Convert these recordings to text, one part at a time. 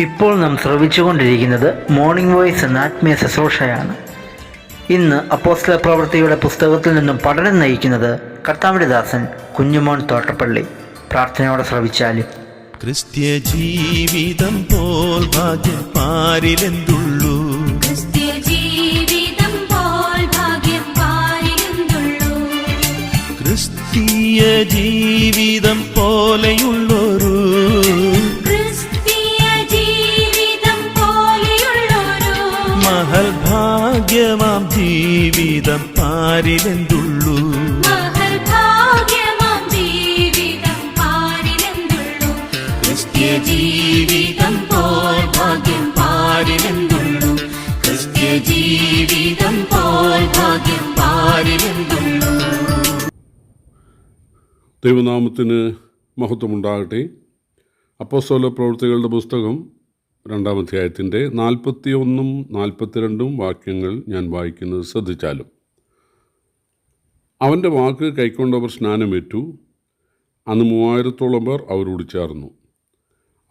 ഇപ്പോൾ നാം ശ്രവിച്ചുകൊണ്ടിരിക്കുന്നത് morning voice എന്ന ആത്മീയ ശുശ്രൂഷയാണ്. ഇന്ന് അപ്പോസ്തല പ്രവൃത്തിയുടെ പുസ്തകത്തിൽ നിന്നും പഠനം നയിക്കുന്നത് കർത്താവിന്റെ ദാസൻ കുഞ്ഞുമോൻ തോട്ടപ്പള്ളി. പ്രാർത്ഥനയോടെ ശ്രവിച്ചാലും. ക്രിസ്ത്യ ജീവിതം പോൽ ഭാഗ്യം പാരിലെന്തുള്ളൂ ക്രിസ്ത്യ ജീവിതം പോൽ ഭാഗ്യം പാരിലെന്തുള്ളൂ ക്രിസ്തീയ ജീവിതം പോലെയുള്ളൊരു പാരിലെന്തുള്ളൂ? ക്രിസ്ത്യ ജീവിതം പോൽ ഭാഗ്യം പാരിലെന്തുള്ളൂ? ക്രിസ്ത്യ ജീവിതം പോൽ ഭാഗ്യം പാരിലെന്തുള്ളൂ? ദൈവനാമത്തിന് മഹത്വമുണ്ടാകട്ടെ. അപ്പോസ്തല പ്രവൃത്തികളുടെ പുസ്തകം രണ്ടാം അധ്യായത്തിന്റെ നാൽപ്പത്തി ഒന്നും നാൽപ്പത്തിരണ്ടും വാക്യങ്ങൾ ഞാൻ വായിക്കുന്നത് ശ്രദ്ധിച്ചാലും. അവന്റെ വാക്ക് കൈക്കൊണ്ടവർ സ്നാനമേറ്റു. അന്ന് മൂവായിരത്തോളം പേർ അവരോട് ചേർന്നു.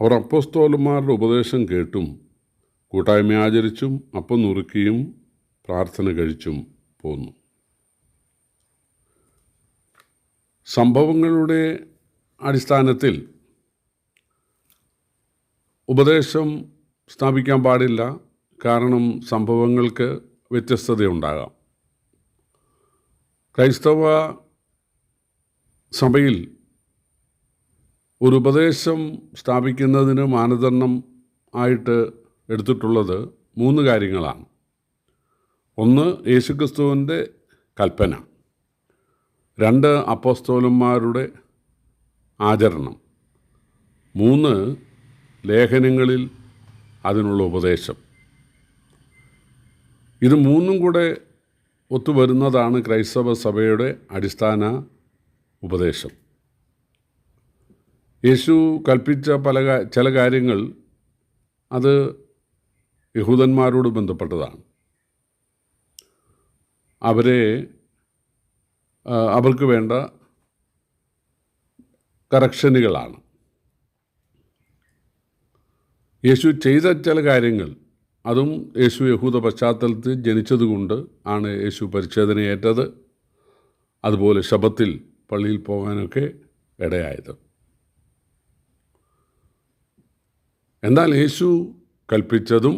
അവർ അപ്പോസ്തോലന്മാരുടെ ഉപദേശം കേട്ടും കൂട്ടായ്മ ആചരിച്ചും അപ്പം നുറുക്കിയും പ്രാർത്ഥന കഴിച്ചും പോന്നു. സംഭവങ്ങളുടെ അടിസ്ഥാനത്തിൽ ഉപദേശം സ്ഥാപിക്കാൻ പാടില്ല. കാരണം സംഭവങ്ങൾക്ക് വ്യത്യസ്തതയുണ്ടാകാം. ക്രൈസ്തവ സഭയിൽ ഒരു ഉപദേശം സ്ഥാപിക്കുന്നതിന് മാനദണ്ഡം ആയിട്ട് എടുത്തിട്ടുള്ളത് മൂന്ന് കാര്യങ്ങളാണ്. ഒന്ന് യേശുക്രിസ്തുവിന്റെ കൽപ്പന. രണ്ട് അപ്പോസ്തോലന്മാരുടെ ആചരണം. മൂന്ന് ലേഖനങ്ങളിൽ അതിനുള്ള ഉപദേശം. ഇത് മൂന്നും കൂടെ ഒത്തുവരുന്നതാണ് ക്രൈസ്തവ സഭയുടെ അടിസ്ഥാന ഉപദേശം. യേശു കൽപ്പിച്ച പല ചില കാര്യങ്ങൾ അത് യഹൂദന്മാരോട് ബന്ധപ്പെട്ടതാണ്. അവരെ അവർക്ക് വേണ്ട കറക്ഷനുകളാണ്. യേശു ചെയ്ത ചില കാര്യങ്ങൾ അതും യേശു യഹൂദ പശ്ചാത്തലത്തിൽ ജനിച്ചതുകൊണ്ട് ആണ് യേശു പരിച്ഛേദനയേറ്റത്. അതുപോലെ ശബത്തിൽ പള്ളിയിൽ പോകാനൊക്കെ ഇടയായത്. എന്നാൽ യേശു കൽപ്പിച്ചതും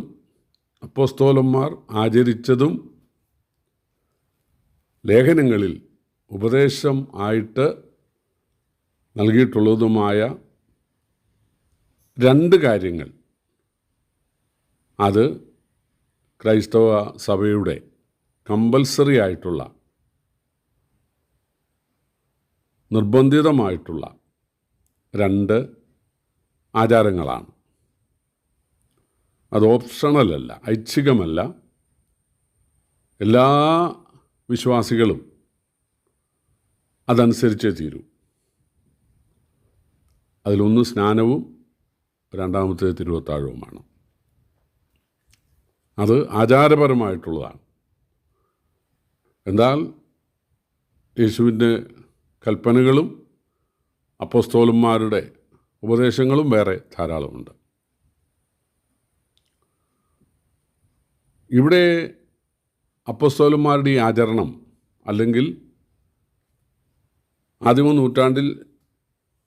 അപ്പോസ്തോലന്മാർ ആചരിച്ചതും ലേഖനങ്ങളിൽ ഉപദേശം ആയിട്ട് നൽകിയിട്ടുള്ളതുമായ രണ്ട് കാര്യങ്ങൾ അത് ക്രൈസ്തവ സഭയുടെ കമ്പൽസറി ആയിട്ടുള്ള നിർബന്ധിതമായിട്ടുള്ള രണ്ട് ആചാരങ്ങളാണ്. അത് ഓപ്ഷണലല്ല ഐച്ഛികമല്ല. എല്ലാ വിശ്വാസികളും അതനുസരിച്ചേ തീരൂ. അതിലൊന്ന് സ്നാനവും രണ്ടാമത്തേത് തിരുവത്താഴവുമാണ്. അത് ആചാരപരമായിട്ടുള്ളതാണ്. എന്നാൽ യേശുവിന്റെ കൽപ്പനകളും അപ്പോസ്തോലന്മാരുടെ ഉപദേശങ്ങളും വേറെ ധാരാളമുണ്ട്. ഇവിടെ അപ്പസ്തോലന്മാരുടെ ഈ ആചരണം അല്ലെങ്കിൽ ആദിമ നൂറ്റാണ്ടിൽ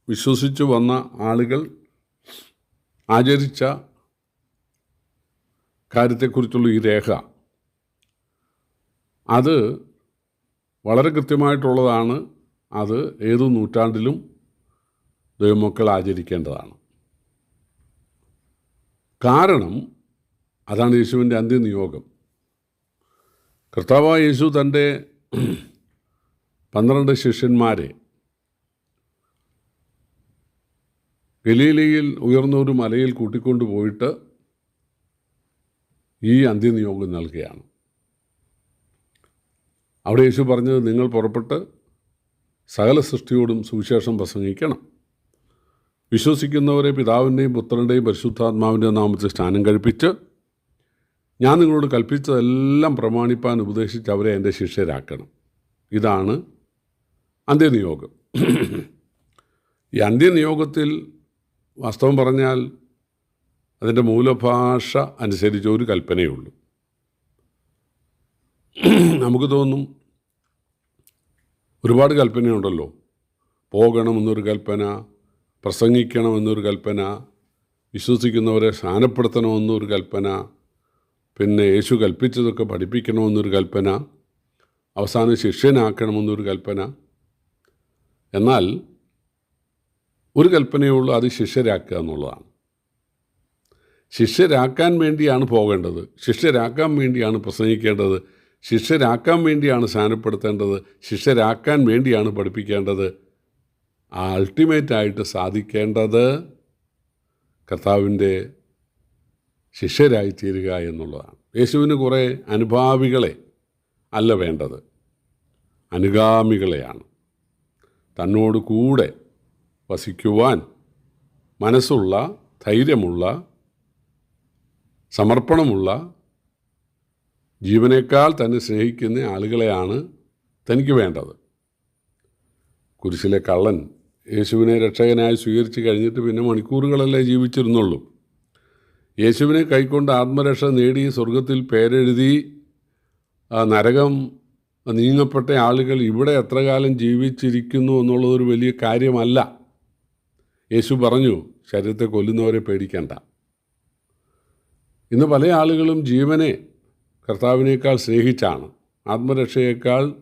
വിശ്വസിച്ചു വന്ന ആളുകൾ ആചരിച്ച കാര്യത്തെക്കുറിച്ചുള്ള ഈ രേഖ. അത് വളരെ കൃത്യമായിട്ടുള്ളതാണ്. അത് ഏത് നൂറ്റാണ്ടിലും ദൈവമക്കൾ ആചരിക്കേണ്ടതാണ്. കാരണം അതാണ് യേശുവിന്റെ അന്ത്യനിയോഗം. കർത്താവായ യേശു തന്റെ പന്ത്രണ്ട് ശിഷ്യന്മാരെ ഗലീലയിൽ ഉയർന്ന ഒരു മലയിൽ കൂട്ടിക്കൊണ്ടു പോയിട്ട് ഈ അന്ത്യനിയോഗം നൽകുകയാണ്. അവിടെ യേശു പറഞ്ഞത് നിങ്ങൾ പുറപ്പെട്ട് സകല സൃഷ്ടിയോടും സുവിശേഷം പ്രസംഗിക്കണം. വിശ്വസിക്കുന്നവരെ പിതാവിന്റെയും പുത്രന്റെയും പരിശുദ്ധാത്മാവിന്റെയും നാമത്തിൽ സ്നാനം കഴിപ്പിച്ച് ഞാൻ നിങ്ങളോട് കൽപ്പിച്ചതെല്ലാം പ്രമാണിപ്പാൻ ഉപദേശിച്ച് അവരെ എന്റെ ശിഷ്യരാക്കണം. ഇതാണ് അന്ത്യനിയോഗം. ഈ അന്ത്യനിയോഗത്തിൽ വാസ്തവം പറഞ്ഞാൽ അതിന്റെ മൂലഭാഷ അനുസരിച്ച് ഒരു കൽപ്പനയുള്ളൂ. നമുക്ക് തോന്നും ഒരുപാട് കൽപ്പനയുണ്ടല്ലോ. പോകണമെന്നൊരു കൽപ്പന പ്രസംഗിക്കണമെന്നൊരു കൽപ്പന വിശ്വസിക്കുന്നവരെ സ്ഥാനപ്പെടുത്തണമെന്നൊരു കൽപ്പന പിന്നെ യേശു കൽപ്പിച്ചതൊക്കെ പഠിപ്പിക്കണമെന്നൊരു കൽപ്പന അവസാനം ശിഷ്യനാക്കണമെന്നൊരു കൽപ്പന. എന്നാൽ ഒരു കൽപ്പനയുള്ളൂ അത് ശിഷ്യരാക്കുക എന്നുള്ളതാണ്. ശിഷ്യരാക്കാൻ വേണ്ടിയാണ് പോകേണ്ടത്. ശിഷ്യരാക്കാൻ വേണ്ടിയാണ് പ്രസംഗിക്കേണ്ടത്. ശിഷ്യരാക്കാൻ വേണ്ടിയാണ് സ്ഥാനപ്പെടുത്തേണ്ടത് ശിഷ്യരാക്കാൻ വേണ്ടിയാണ് പഠിപ്പിക്കേണ്ടത്. അൾട്ടിമേറ്റായിട്ട് സാധിക്കേണ്ടത് കർത്താവിന്റെ ശിഷ്യരായിത്തീരുക എന്നുള്ളതാണ്. യേശുവിന് കുറേ അനുഭാവികളെ അല്ല വേണ്ടത്. അനുഗാമികളെയാണ്. തന്നോട് കൂടെ വസിക്കുവാൻ മനസ്സുള്ള ധൈര്യമുള്ള സമർപ്പണമുള്ള ജീവനേക്കാൾ തന്നെ സ്നേഹിക്കുന്ന ആളുകളെയാണ് തനിക്ക് വേണ്ടത്. കുരിശിലെ കള്ളൻ യേശുവിനെ രക്ഷകനായി സ്വീകരിച്ച് കഴിഞ്ഞിട്ട് പിന്നെ മണിക്കൂറുകളല്ലേ ജീവിച്ചിരുന്നുള്ളൂ. യേശുവിനെ കൈക്കൊണ്ട് ആത്മരക്ഷ നേടി സ്വർഗത്തിൽ പേരെഴുതി നരകം നീങ്ങപ്പെട്ട ആളുകൾ ഇവിടെ എത്ര കാലം ജീവിച്ചിരിക്കുന്നു എന്നുള്ളതൊരു വലിയ കാര്യമല്ല. യേശു പറഞ്ഞു ശരീരത്തെ കൊല്ലുന്നവരെ പേടിക്കണ്ട. ഇന്ന് പല ആളുകളും ജീവനെ കർത്താവിനേക്കാൾ സ്നേഹിച്ചാണ്. ആത്മരക്ഷയേക്കാൾ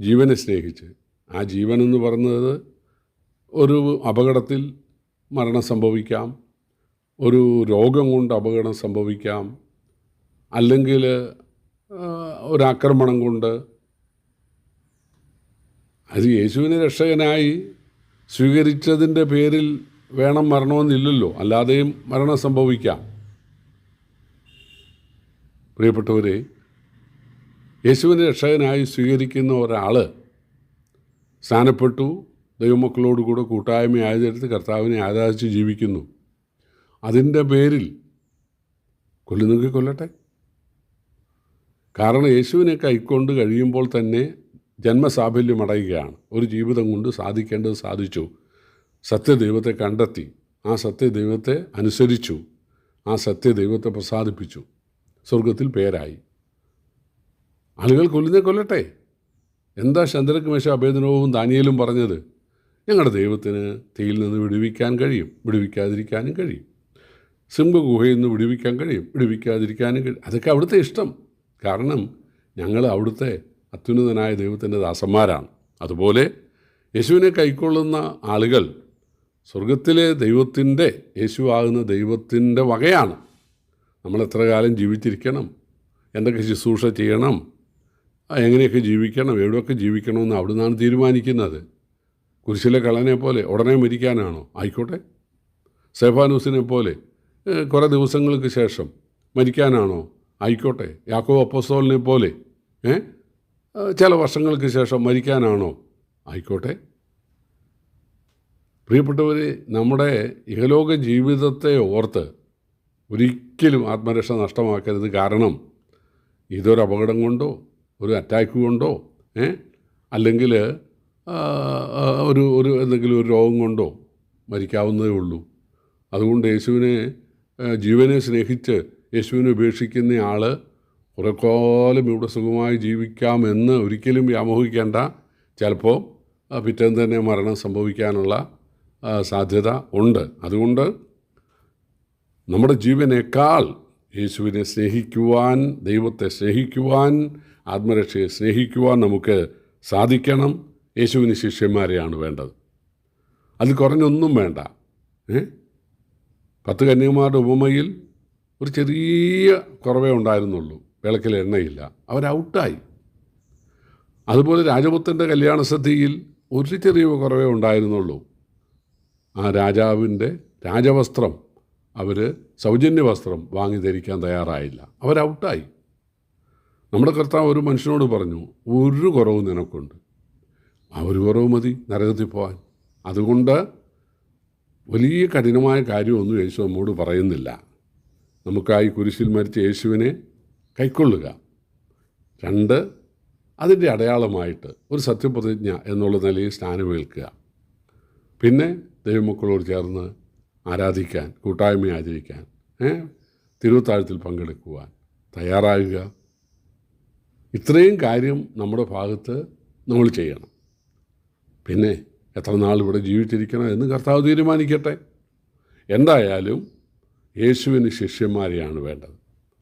ജീവനെ സ്നേഹിച്ച്. ആ ജീവനെന്ന് പറയുന്നത് ഒരു അപകടത്തിൽ മരണം സംഭവിക്കാം. ഒരു രോഗം കൊണ്ട് അപകടം സംഭവിക്കാം. അല്ലെങ്കിൽ ഒരാക്രമണം കൊണ്ട്. അത് യേശുവിനെ രക്ഷകനായി സ്വീകരിച്ചതിന്റെ പേരിൽ വേണം മരണമെന്നില്ലല്ലോ. അല്ലാതെയും മരണം സംഭവിക്കാം. പ്രിയപ്പെട്ടവരെ യേശുവിനെ രക്ഷകനായി സ്വീകരിക്കുന്ന ഒരാൾ സ്ഥാനപ്പെട്ടു ദൈവമക്കളോടുകൂടെ കൂട്ടായ്മ ആയതെടുത്ത് കർത്താവിനെ ആരാധിച്ച് ജീവിക്കുന്നു. അതിന്റെ പേരിൽ കൊല്ലുന്നെങ്കിൽ കൊല്ലട്ടെ. കാരണം യേശുവിനെ കൈക്കൊണ്ട് കഴിയുമ്പോൾ തന്നെ ജന്മസാഫല്യം അടയുകയാണ്. ഒരു ജീവിതം കൊണ്ട് സാധിക്കേണ്ടത് സാധിച്ചു. സത്യദൈവത്തെ കണ്ടെത്തി ആ സത്യദൈവത്തെ അനുസരിച്ചു ആ സത്യദൈവത്തെ പ്രസാദിപ്പിച്ചു. സ്വർഗത്തിൽ പേരായി. ആളുകൾ കൊല്ലുന്നേ കൊല്ലട്ടെ. എന്താ ചന്ദ്രക്ക് മേശ അഭേദനവും ദാനിയലും പറഞ്ഞത്? ഞങ്ങളുടെ ദൈവത്തിന് തീയിൽ നിന്ന് വിടുവിക്കാൻ കഴിയും വിടുവിക്കാതിരിക്കാനും കഴിയും. സിംഹ ഗുഹയിൽ നിന്ന് വിടുവിക്കാൻ കഴിയും വിടുവിക്കാതിരിക്കാനും കഴിയും. അതൊക്കെ അവിടുത്തെ ഇഷ്ടം. കാരണം ഞങ്ങൾ അവിടുത്തെ അത്യുന്നതനായ ദൈവത്തിന്റെ ദാസന്മാരാണ്. അതുപോലെ യേശുവിനെ കൈക്കൊള്ളുന്ന ആളുകൾ സ്വർഗത്തിലെ ദൈവത്തിന്റെ യേശു ആകുന്ന ദൈവത്തിന്റെ വകയാണ്. നമ്മൾ എത്ര കാലം ജീവിച്ചിരിക്കണം? എന്തൊക്കെ ശുശ്രൂഷ ചെയ്യണം? എങ്ങനെയൊക്കെ ജീവിക്കണം? എവിടെയൊക്കെ ജീവിക്കണമെന്ന് അവിടെ നിന്നാണ് തീരുമാനിക്കുന്നത്. കുരിശിലെ കള്ളനെ പോലെ ഉടനെ മരിക്കാനാണോ? ആയിക്കോട്ടെ. സേഫാനൂസിനെ പോലെ കുറേ ദിവസങ്ങൾക്ക് ശേഷം മരിക്കാനാണോ? ആയിക്കോട്ടെ. യാക്കോ അപ്പോസോലിനെ പോലെ ഏ ചില വർഷങ്ങൾക്ക് ശേഷം മരിക്കാനാണോ? ആയിക്കോട്ടെ. പ്രിയപ്പെട്ടവർ നമ്മുടെ ഇഹലോക ജീവിതത്തെ ഓർത്ത് ഒരിക്കലും ആത്മരക്ഷ നഷ്ടമാക്കരുത്. കാരണം ഇതൊരു അപകടം കൊണ്ടോ ഒരു അറ്റാക്ക് കൊണ്ടോ ഏ? അല്ലെങ്കിൽ ഒരു ഒരു എന്തെങ്കിലും ഒരു രോഗം കൊണ്ടോ മരിക്കാവുന്നതേ ഉള്ളൂ. അതുകൊണ്ട് യേശുവിനെ ജീവനെ സ്നേഹിച്ച് യേശുവിനെ ഉപേക്ഷിക്കുന്ന ആൾ കുറേ ഇവിടെ സുഖമായി ജീവിക്കാമെന്ന് ഒരിക്കലും വ്യാമോഹിക്കേണ്ട. ചിലപ്പോൾ പിറ്റേന്ന് തന്നെ മരണം സംഭവിക്കാനുള്ള സാധ്യത ഉണ്ട്. അതുകൊണ്ട് നമ്മുടെ ജീവനേക്കാൾ യേശുവിനെ സ്നേഹിക്കുവാൻ ദൈവത്തെ സ്നേഹിക്കുവാൻ ആത്മരക്ഷയെ സ്നേഹിക്കുവാൻ നമുക്ക് സാധിക്കണം. യേശുവിന് ശിഷ്യന്മാരെയാണ് വേണ്ടത്. അത് കുറഞ്ഞൊന്നും വേണ്ട. ഏ? പത്ത് കന്യകുമാരുടെ ഉപമയിൽ ഒരു ചെറിയ കുറവേ ഉണ്ടായിരുന്നുള്ളൂ. വിളക്കിൽ എണ്ണയില്ല. അവർ ഔട്ടായി. അതുപോലെ രാജപുത്രന്റെ കല്യാണ സദ്യയിൽ ഒരു ചെറിയ കുറവേ ഉണ്ടായിരുന്നുള്ളൂ. ആ രാജാവിന്റെ രാജവസ്ത്രം അവർ സൗജന്യ വസ്ത്രം വാങ്ങി ധരിക്കാൻ തയ്യാറായില്ല. അവർ ഔട്ടായി. നമ്മുടെ കർത്താവ് ഒരു മനുഷ്യനോട് പറഞ്ഞു ഒരു കുറവും നിനക്കുണ്ട്. ആ ഒരു കുറവ് മതി നരകത്തിൽ പോകാൻ അതുകൊണ്ട് വലിയ കഠിനമായ കാര്യമൊന്നും യേശു നമ്മോട് പറയുന്നില്ല. നമുക്കായി കുരിശിൽ മരിച്ച യേശുവിനെ കൈക്കൊള്ളുക. രണ്ട് അതിന്റെ അടയാളമായിട്ട് ഒരു സത്യപ്രതിജ്ഞ എന്നുള്ള നിലയിൽ സ്നാനമേൽക്കുക. പിന്നെ ദൈവമക്കളോട് ചേർന്ന് ആരാധിക്കാൻ കൂട്ടായ്മ ആചരിക്കാൻ തിരുവത്താഴത്തിൽ പങ്കെടുക്കുവാൻ തയ്യാറാകുക ഇത്രയും കാര്യം നമ്മുടെ ഭാഗത്ത് നമ്മൾ ചെയ്യണം. പിന്നെ എത്ര നാൾ ഇവിടെ ജീവിച്ചിരിക്കണം എന്ന് കർത്താവ് തീരുമാനിക്കട്ടെ. എന്തായാലും യേശുവിന് ശിഷ്യന്മാരെയാണ് വേണ്ടത്.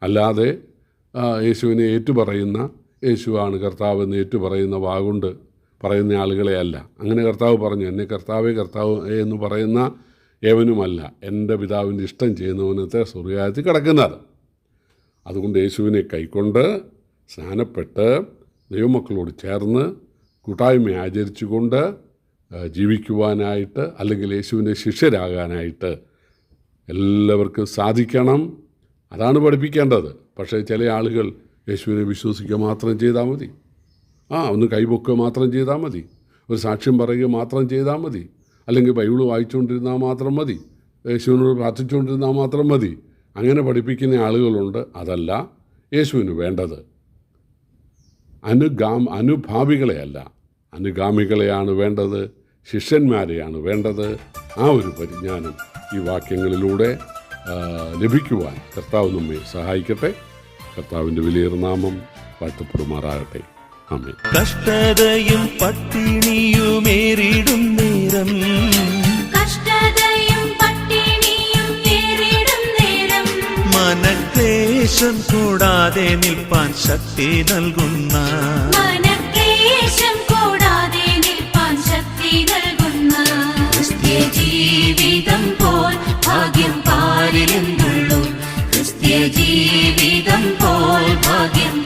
അല്ലാതെ യേശുവിനെ ഏറ്റുപറയുന്ന യേശുവാണ് കർത്താവ് എന്ന് ഏറ്റുപറയുന്ന വാഗുണ്ട് പറയുന്ന ആളുകളെ അല്ല. അങ്ങനെ കർത്താവ് പറഞ്ഞു എന്നെ കർത്താവേ കർത്താവ് എന്ന് പറയുന്ന ഏവനുമല്ല എന്റെ പിതാവിന്റെ ഇഷ്ടം ചെയ്യുന്നവനത്തെ സ്വർഗായത്തിൽ കിടക്കുന്നത്. അതുകൊണ്ട് യേശുവിനെ കൈക്കൊണ്ട് സ്നാനപ്പെട്ട് ദൈവമക്കളോട് ചേർന്ന് കൂട്ടായ്മ ആചരിച്ചുകൊണ്ട് ജീവിക്കുവാനായിട്ട് അല്ലെങ്കിൽ യേശുവിന്റെ ശിഷ്യരാകാനായിട്ട് എല്ലാവർക്കും സാധിക്കണം. അതാണ് പഠിപ്പിക്കേണ്ടത്. പക്ഷേ ചില ആളുകൾ യേശുവിനെ വിശ്വസിക്കുക മാത്രം ചെയ്താൽ മതി. ആ ഒന്ന് കൈപൊക്കുക മാത്രം ചെയ്താൽ മതി. ഒരു സാക്ഷ്യം പറയുക മാത്രം ചെയ്താൽ മതി. അല്ലെങ്കിൽ ബൈബിൾ വായിച്ചുകൊണ്ടിരുന്നാൽ മാത്രം മതി യേശുവിനോട് പ്രാർത്ഥിച്ചുകൊണ്ടിരുന്നാൽ മാത്രം മതി അങ്ങനെ പഠിപ്പിക്കുന്ന ആളുകളുണ്ട്. അതല്ല യേശുവിന് വേണ്ടത് അനുഗാം അനുഭാവികളെയല്ല. അനുഗാമികളെയാണ് വേണ്ടത് ശിഷ്യന്മാരെയാണ് വേണ്ടത്. ആ ഒരു പരിജ്ഞാനം ഈ വാക്യങ്ങളിലൂടെ ലഭിക്കുവാൻ കർത്താവ് നമ്മെ സഹായിക്കട്ടെ. കർത്താവിന്റെ വലിയൊരു നാമം വാഴ്ത്തപ്പെടുമാറാകട്ടെ. കഷ്ടതയും പട്ടിണിയുമേറിടും നേരം. കഷ്ടതയും പട്ടിണിയും നേരം. മനക്ലേശം കൂടാതെ നിൽപ്പാൻ ശക്തി നൽകുന്ന കൂടാതെ ശക്തി ജീവിതം പോൽ ഭാഗ്യം പാരിലെന്നുള്ളൂ പോൽ ഭാഗ്യം